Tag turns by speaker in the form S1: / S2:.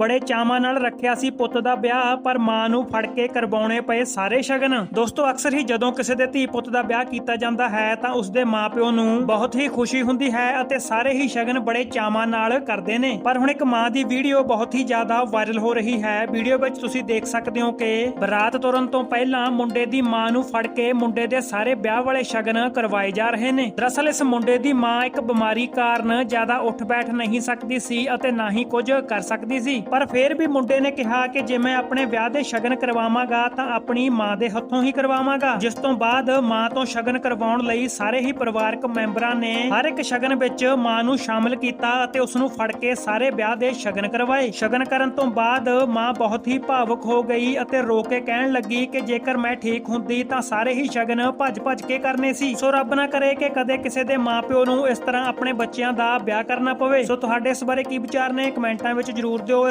S1: ਬੜੇ ਚਾਵਾਂ ਨਾਲ ਰੱਖਿਆ ਸੀ ਪੁੱਤ ਦਾ ਵਿਆਹ, ਪਰ ਮਾਂ ਨੂੰ ਫੜ ਕੇ ਕਰਵਾਉਣੇ ਪਏ ਸਾਰੇ ਸ਼ਗਨ। ਦੋਸਤੋ, ਅਕਸਰ ਹੀ ਜਦੋਂ ਕਿਸੇ ਦੇ ਧੀ ਪੁੱਤ ਦਾ ਵਿਆਹ ਕੀਤਾ ਜਾਂਦਾ ਹੈ, ਤਾਂ ਉਸਦੇ ਮਾਪਿਓ ਨੂੰ ਬਹੁਤ ਹੀ ਖੁਸ਼ੀ ਹੁੰਦੀ ਹੈ ਅਤੇ ਸਾਰੇ ਹੀ ਸ਼ਗਨ ਬੜੇ ਚਾਵਾਂ ਨਾਲ ਕਰਦੇ ਨੇ। ਪਰ ਹੁਣ ਇੱਕ ਮਾਂ ਦੀ ਵੀਡੀਓ ਬਹੁਤ ਹੀ ਜ਼ਿਆਦਾ ਵਾਇਰਲ ਹੋ ਰਹੀ ਹੈ। ਵੀਡੀਓ ਵਿੱਚ ਤੁਸੀਂ ਦੇਖ ਸਕਦੇ ਹੋ ਕਿ ਬਰਾਤ ਤੁਰਨ ਤੋਂ ਪਹਿਲਾਂ ਮੁੰਡੇ ਦੀ ਮਾਂ ਨੂੰ ਫੜ ਕੇ ਮੁੰਡੇ ਦੇ ਸਾਰੇ ਵਿਆਹ ਵਾਲੇ ਸ਼ਗਨ ਕਰਵਾਏ ਜਾ ਰਹੇ ਨੇ। ਦਰਅਸਲ, ਇਸ ਮੁੰਡੇ ਦੀ ਮਾਂ ਇੱਕ ਬਿਮਾਰੀ ਕਾਰਨ ਜ਼ਿਆਦਾ ਉੱਠ ਬੈਠ ਨਹੀਂ ਸਕਦੀ ਸੀ ਅਤੇ ਨਾ ਹੀ ਕੁਝ ਕਰ ਸਕਦੀ ਸੀ। ਪਰ ਫਿਰ ਵੀ ਮੁੰਡੇ ਨੇ ਕਿਹਾ ਕਿ ਜੇ ਮੈਂ ਆਪਣੇ ਵਿਆਹ ਦੇ ਸ਼ਗਨ ਕਰਵਾਵਾਂਗਾ ਤਾਂ ਆਪਣੀ ਮਾਂ ਦੇ ਹੱਥੋਂ ਹੀ ਕਰਵਾਵਾਂਗਾ, ਜਿਸ ਤੋਂ ਬਾਅਦ ਮਾਂ ਤੋਂ ਸ਼ਗਨ ਕਰਵਾਉਣ ਲਈ ਸਾਰੇ ਹੀ ਪਰਿਵਾਰਕ ਮੈਂਬਰਾਂ ਨੇ ਹਰ ਇੱਕ ਸ਼ਗਨ ਵਿੱਚ ਮਾਂ ਨੂੰ ਸ਼ਾਮਲ ਕੀਤਾ ਅਤੇ ਉਸ ਨੂੰ ਫੜ ਕੇ ਸਾਰੇ ਵਿਆਹ ਦੇ ਸ਼ਗਨ ਕਰਵਾਏ। ਸ਼ਗਨ ਕਰਨ ਤੋਂ ਬਾਅਦ ਮਾਂ ਬਹੁਤ ਹੀ ਭਾਵੁਕ ਹੋ ਗਈ ਅਤੇ ਰੋ ਕੇ ਕਹਿਣ ਲੱਗੀ ਕਿ ਜੇਕਰ ਮੈਂ ਠੀਕ ਹੁੰਦੀ ਤਾਂ ਸਾਰੇ ਹੀ ਸ਼ਗਨ ਭੱਜ-ਭੱਜ ਕੇ ਕਰਨੇ ਸੀ। ਸੋ ਰੱਬ ਨਾ ਕਰੇ ਕਿ ਕਦੇ ਕਿਸੇ ਦੇ ਮਾਪਿਓ ਨੂੰ ਇਸ ਤਰ੍ਹਾਂ ਆਪਣੇ ਬੱਚਿਆਂ ਦਾ ਵਿਆਹ ਕਰਨਾ ਪਵੇ। ਸੋ ਤੁਹਾਡੇ ਇਸ ਬਾਰੇ ਕੀ ਵਿਚਾਰ ਨੇ? ਕਮੈਂਟਾਂ ਵਿੱਚ ਜਰੂਰ ਦਿਓ।